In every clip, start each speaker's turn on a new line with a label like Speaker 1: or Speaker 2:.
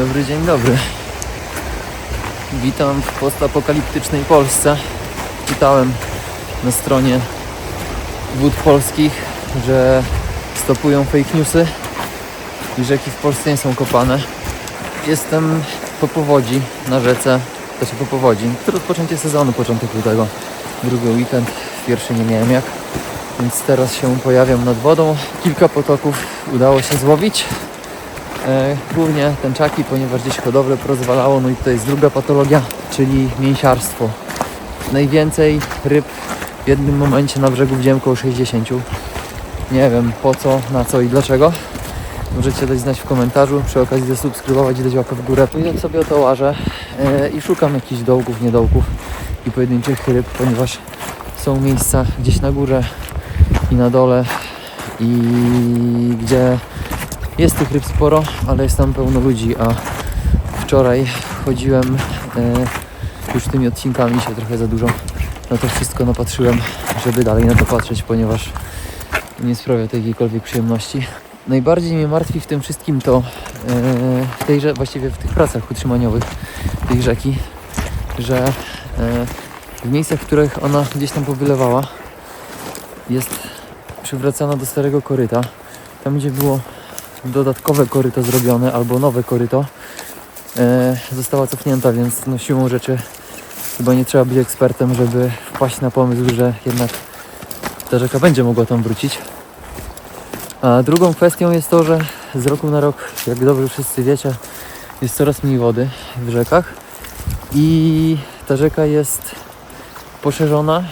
Speaker 1: Dobry, dzień dobry. Witam w postapokaliptycznej Polsce. Czytałem na stronie wód polskich, że stopują fake newsy i rzeki w Polsce nie są kopane. Jestem po powodzi na rzece, znaczy po powodzi. To rozpoczęcie sezonu, początek lutego. Drugi weekend, pierwszy nie miałem jak. Więc teraz się pojawiam nad wodą. Kilka potoków udało się złowić. E, głównie tęczaki, ponieważ gdzieś hodowlę porozwalało. No i tutaj jest druga patologia, czyli mięsiarstwo. Najwięcej ryb w jednym momencie na brzegu widziałem około 60. Nie wiem po co, na co i dlaczego. Możecie dać znać w komentarzu, przy okazji zasubskrybować i dać łapę w górę. Pójdę sobie o to łażę e, i szukam jakichś dołków, niedołków i pojedynczych ryb, ponieważ są miejsca gdzieś na górze i na dole i gdzie jest tych ryb sporo, ale jest tam pełno ludzi, a wczoraj chodziłem e, już tymi odcinkami się trochę za dużo na to wszystko napatrzyłem, żeby dalej na to patrzeć, ponieważ nie sprawia to jakiejkolwiek przyjemności. Najbardziej mnie martwi w tym wszystkim to e, w tej, rze- właściwie w tych pracach utrzymaniowych tej rzeki, że e, w miejscach, w których ona gdzieś tam powylewała jest przywracana do starego koryta. Tam, gdzie było dodatkowe koryto zrobione albo nowe koryto, e, została cofnięta, więc no, siłą rzeczy chyba nie trzeba być ekspertem, żeby wpaść na pomysł, że jednak ta rzeka będzie mogła tam wrócić. A drugą kwestią jest to, że z roku na rok, jak dobrze wszyscy wiecie, jest coraz mniej wody w rzekach i ta rzeka jest poszerzona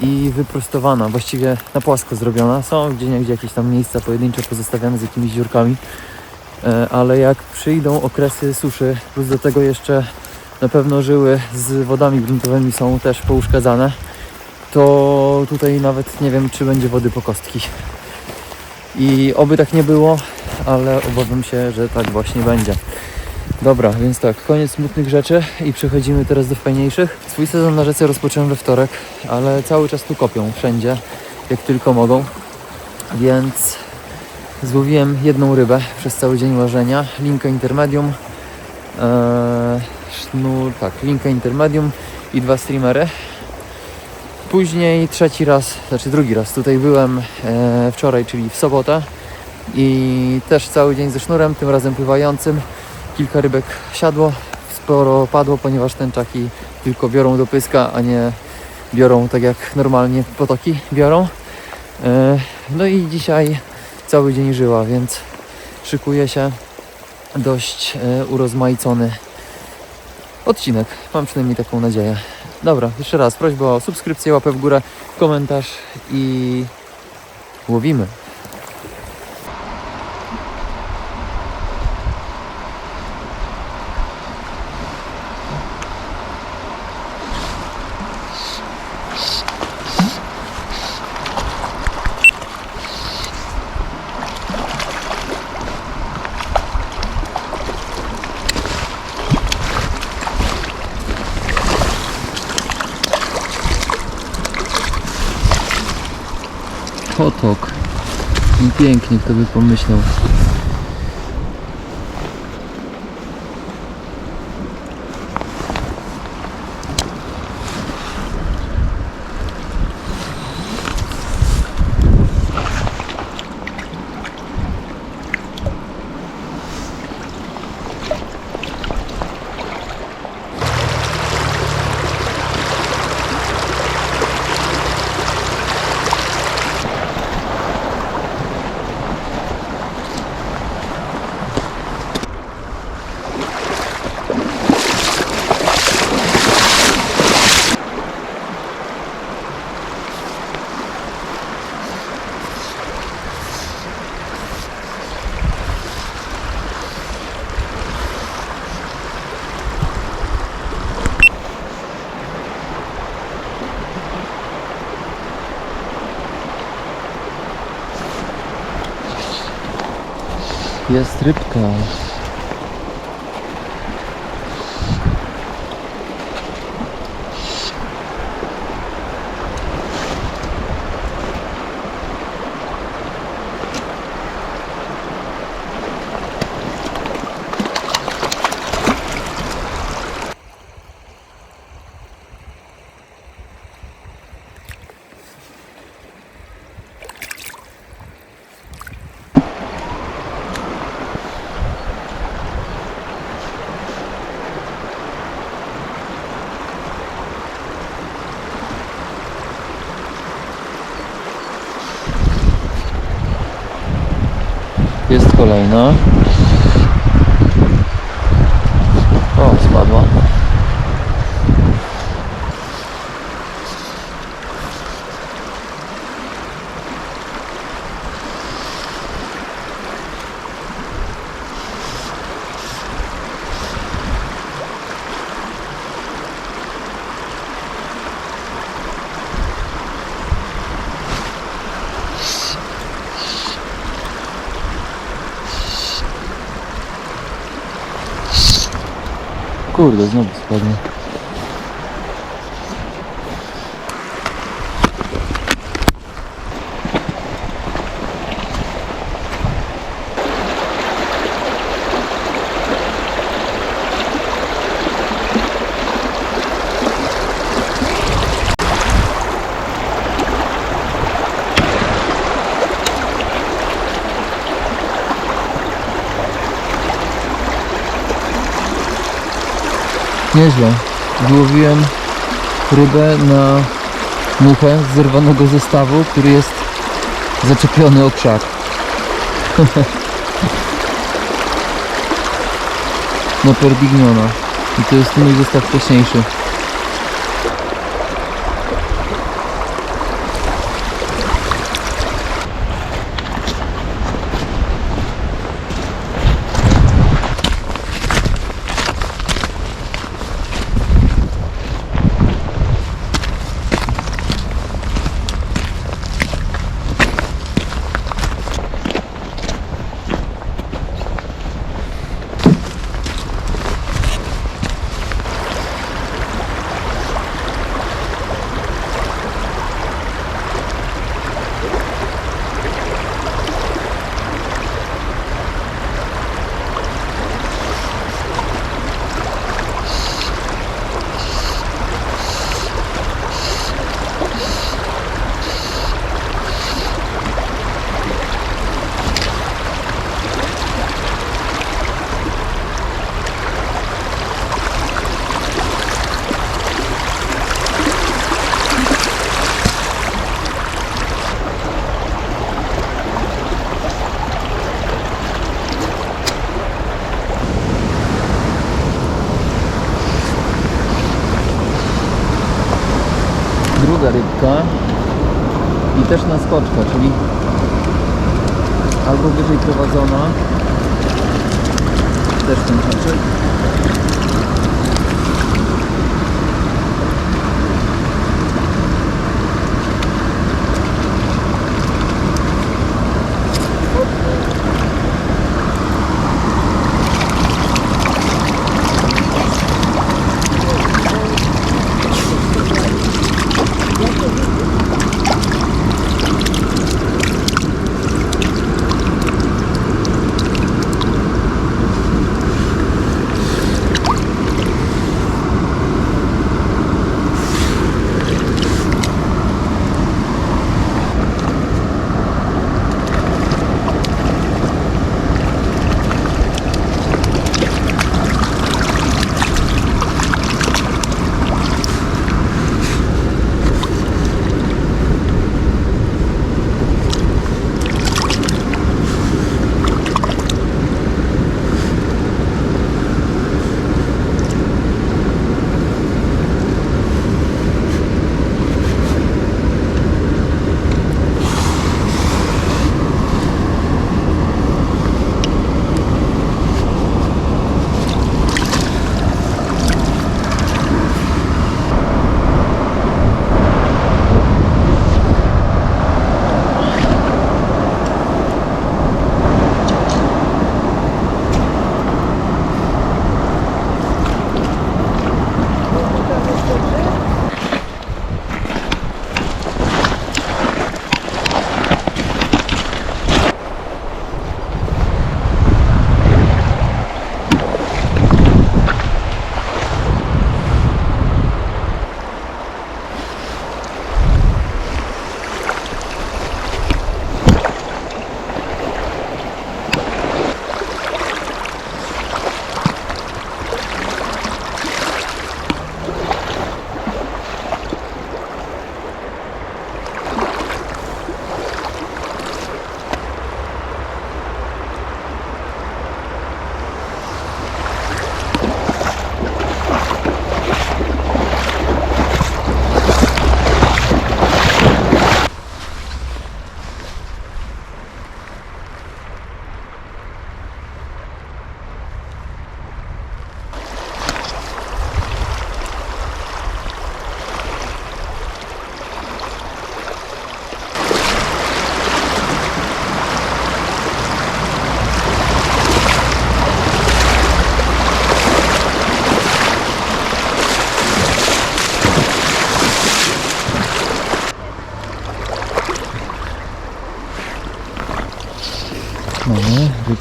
Speaker 1: i wyprostowana, właściwie na płasko zrobiona. Są gdzie niegdzie jakieś tam miejsca pojedyncze pozostawiane z jakimiś dziurkami, E, ale jak przyjdą okresy suszy, plus do tego jeszcze na pewno żyły z wodami gruntowymi są też pouszkadzane, to tutaj nawet nie wiem, czy będzie wody po kostki. I oby tak nie było, ale obawiam się, że tak właśnie będzie. Dobra, więc tak, koniec smutnych rzeczy i przechodzimy teraz do fajniejszych. Swój sezon na rzece rozpocząłem we wtorek, ale cały czas tu kopią wszędzie, jak tylko mogą. Więc złowiłem jedną rybę przez cały dzień łażenia, linkę intermedium, eee, sznur, tak, linkę intermedium i dwa streamery. Później trzeci raz, znaczy drugi raz tutaj byłem e, wczoraj, czyli w sobotę i też cały dzień ze sznurem, tym razem pływającym. Kilka rybek siadło, sporo padło, ponieważ tęczaki tylko biorą do pyska, a nie biorą tak jak normalnie potoki biorą. E, No i dzisiaj cały dzień żyła, więc szykuje się dość e, urozmaicony odcinek. Mam przynajmniej taką nadzieję. Dobra, jeszcze raz prośba o subskrypcję, łapę w górę, komentarz i łowimy. Potok. I pięknie, kto by pomyślał. Jest rybka. Jest kolejna. Kurde, znowu spadnie. Nieźle. Złowiłem rybę na muchę z zerwanego zestawu, który jest zaczepiony o krzak. Na perdigniona. I to jest mój zestaw wcześniejszy. druga rybka i też na skoczka, czyli albo wyżej prowadzona. Też ten haczyk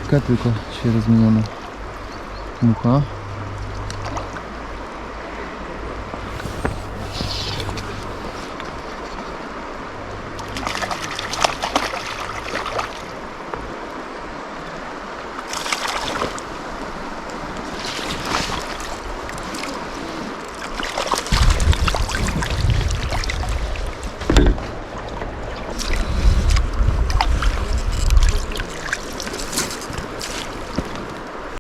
Speaker 1: капелька ще розміняна муха.